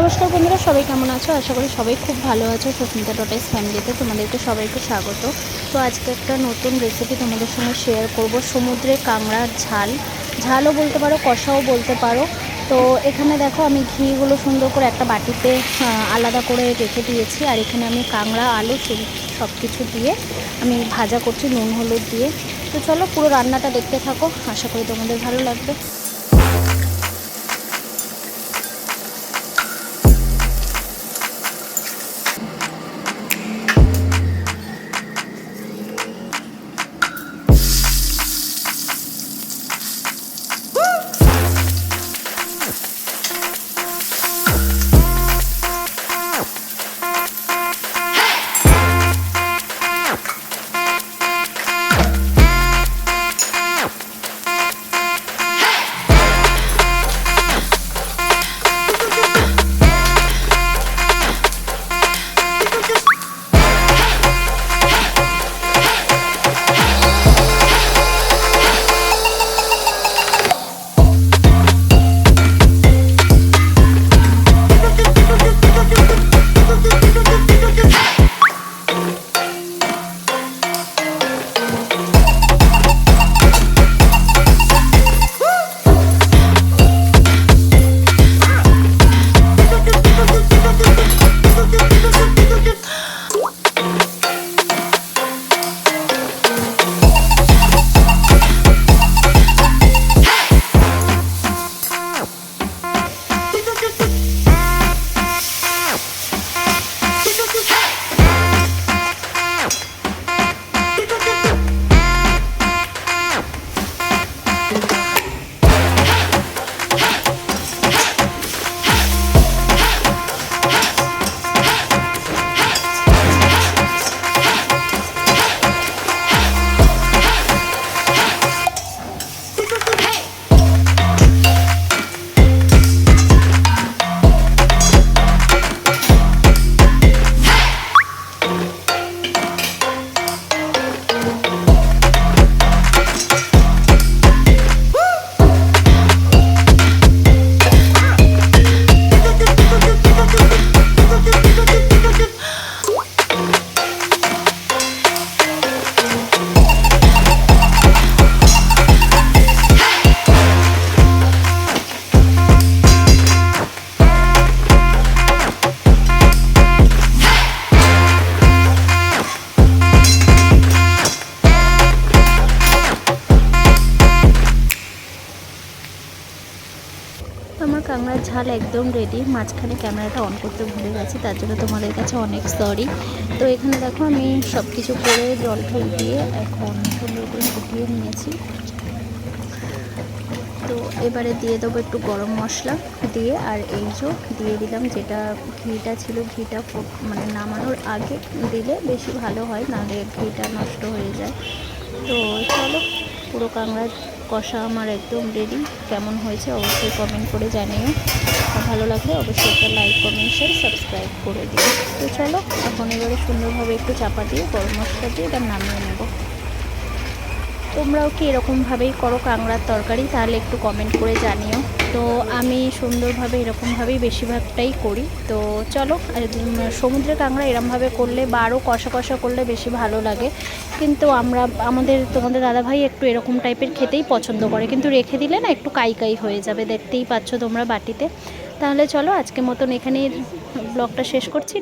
নমস্কার বন্ধুরা, সবাই কেমন আছো? আশা করি সবাই খুব ভালো আছো। সুস্মিতা ডটাইস ফ্যামিলিতে তোমাদেরকে সবাইকে স্বাগত। তো আজকে একটা নতুন রেসিপি তোমাদের সঙ্গে শেয়ার করব। সমুদ্রে কাংড়ার ঝাল। ঝালও বলতে পারো, কষাও বলতে পারো। তো এখানে দেখো, আমি ঘিগুলো সুন্দর করে একটা বাটিতে আলাদা করে রেখে দিয়েছি। আর এখানে আমি কাঁকড়া, আলু সব কিছু দিয়ে আমি ভাজা করছি নুন, হলুদ দিয়ে। তো চলো পুরো রান্নাটা দেখতে থাকো। আশা করি তোমাদের ভালো লাগবে। কাঁকড়ার ঝাল একদম রেডি মাঝখানে ক্যামেরাটা অন করতে ভুলে গেছি, তার জন্য তোমাদের কাছে অনেক সরি তো এখানে দেখো আমি সব কিছু করে জল টল দিয়ে এখন সুন্দর করে ফুটিয়ে নিয়েছি। তো এবারে দিয়ে দেবো একটু গরম মশলা দিয়ে, আর এই যে দিয়ে দিলাম যেটা ঘিটা ছিল, ঘিটা মানে নামানোর আগে দিলে বেশি ভালো হয়, নাহলে ঘিটা নষ্ট হয়ে যায়। তো চলো পুরো কাঁকড়া কষা আমার একদম রেডি কেমন হয়েছে অবশ্যই কমেন্ট করে জানিও। ভালো লাগলে অবশ্যই একটা লাইক কমেন্ট শেয়ার সাবস্ক্রাইব করে দিও। তো চলো, এখন এবারে সুন্দরভাবে একটু চাপা দিয়ে, গরম মশলা দিয়ে এটা নামিয়ে নেব। তোমরাও কি এরকমভাবেই করো কাংড়ার তরকারি? তাহলে একটু কমেন্ট করে জানিও। তো আমি সুন্দরভাবে এরকমভাবেই বেশিরভাগটাই করি। তো চলো সমুদ্রে কাঁকড়া এরমভাবে করলে বা আরও কষা কষা করলে বেশি ভালো লাগে। কিন্তু আমরা, আমাদের, তোমাদের দাদাভাই একটু এরকম টাইপের খেতেই পছন্দ করে। কিন্তু রেখে দিলে না একটু কাই কাই হয়ে যাবে, দেখতেই পাচ্ছ তোমরা বাটিতে। তাহলে চলো আজকে মতন এখানে ব্লগটা শেষ করছি।